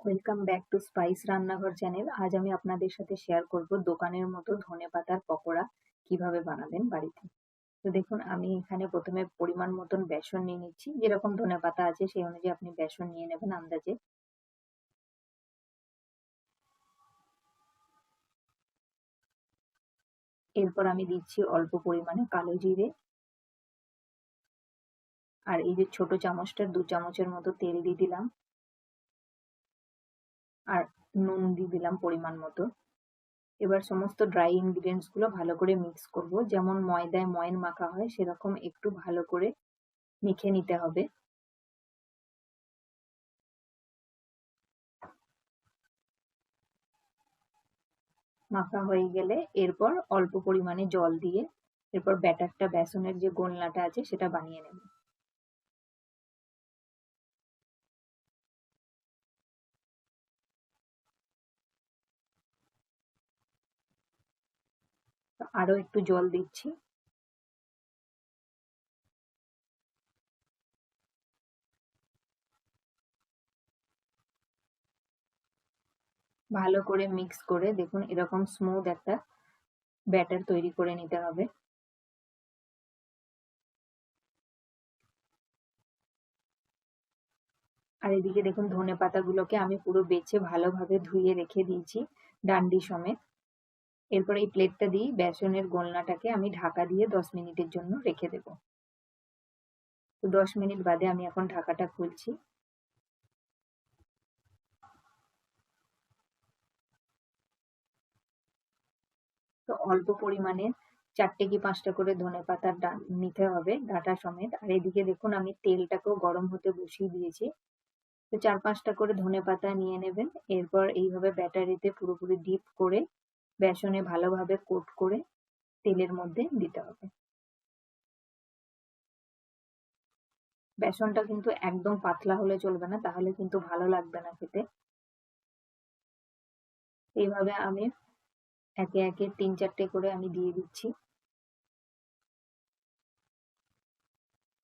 Welcome back to spice রান্নাঘর channel আজ আমি আপনাদের সাথে শেয়ার করব দোকানের মতো ধনে পাতার পকোড়া কীভাবে বানাবেন বাড়িতে। তো দেখুন, আমি এখানে প্রথমে পরিমাণ মতন বেসন নিয়ে নিচ্ছি। যেরকম ধনে পাতা আছে, সেই অনুযায়ী আপনি বেসন নিয়ে নেবেন আন্দাজে। এরপর আমি দিচ্ছি অল্প পরিমাণে কালো জিরে। আর এই যে ছোট চামচটার দু চামচের মতো তেল দিয়ে দিলাম। আর নুন দিয়ে দিলাম পরিমাণ মতো। এবার সমস্ত ড্রাই ইনগ্রিডিয়েন্টসগুলো ভালো করে মিক্স করব। যেমন ময়দায় ময়ন মাখা হয়, সেরকম একটু ভালো করে মেখে নিতে হবে। মাখা হয়ে গেলে এরপর অল্প পরিমাণে জল দিয়ে, এরপর ব্যাটারটা, বেসনের যে গোলনাটা আছে, সেটা বানিয়ে নেব। আরও একটু জল দিচ্ছি। ভালো করে মিক্স করে দেখুন এরকম স্মুথ একটা ব্যাটার তৈরি করে নিতে হবে। আর এদিকে দেখুন ধনে পাতাগুলোকে আমি পুরো বেছে ভালোভাবে ধুয়ে রেখে দিয়েছি ডান্ডি সমেত। এরপর এই প্লেটটা দিয়ে বেসনের গোলনাটাকে আমি ঢাকা দিয়ে দশ মিনিটের জন্য রেখে দেব। তো দশ মিনিট বাদে আমি এখন ঢাকাটা খুলছি। তো অল্প পরিমাণে চারটে কি পাঁচটা করে ধনে পাতার নিতে হবে, ডাটা সমেত। আর এদিকে দেখুন আমি তেলটাকেও গরম হতে বসিয়ে দিয়েছি। তো চার পাঁচটা করে ধনে পাতা নিয়ে নেবেন। এরপর এইভাবে ব্যাটারিতে পুরোপুরি ডিপ করে বেসনে ভালোভাবে কোট করে তেলের মধ্যে দিতে হবে। বেসনটা কিন্তু একদম পাতলা হলে চলবে না, তাহলে কিন্তু ভালো লাগবে না খেতে। এইভাবে আমি একে একে তিন চারটে করে আমি দিয়ে দিচ্ছি।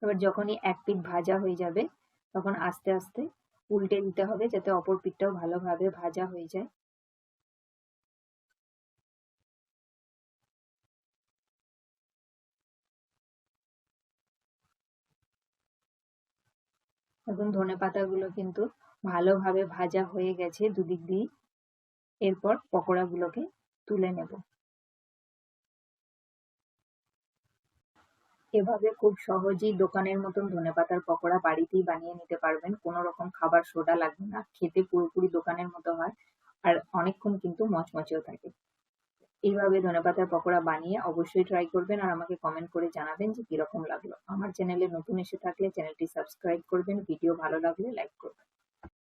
এবার যখনই এক পিঠ ভাজা হয়ে যাবে, তখন আস্তে আস্তে উল্টে দিতে হবে যাতে অপর পিঠটাও ভালোভাবে ভাজা হয়ে যায়। এখন ধনে পাতাগুলো কিন্তু ভালোভাবে ভাজা হয়ে গেছে দুদিক দিয়ে এরপর পকোড়াগুলোকে তুলে নেব। এভাবে খুব সহজেই দোকানের মতন ধনে পাতার পকোড়া বাড়িতেই বানিয়ে নিতে পারবেন। কোনো রকম খাবার সোডা লাগবে না। খেতে পুরোপুরি দোকানের মতো হয়। আর অনেকক্ষণ কিন্তু মচমচেও থাকে। এইভাবে ধনেপাতার পকোড়া বানিয়ে অবশ্যই ট্রাই করবেন আর আমাকে কমেন্ট করে জানাবেন যে কীরকম লাগল। আমার চ্যানেলে নতুন এসে থাকলে চ্যানেলটি সাবস্ক্রাইব করবেন ভিডিও ভালো লাগলে লাইক করবেন।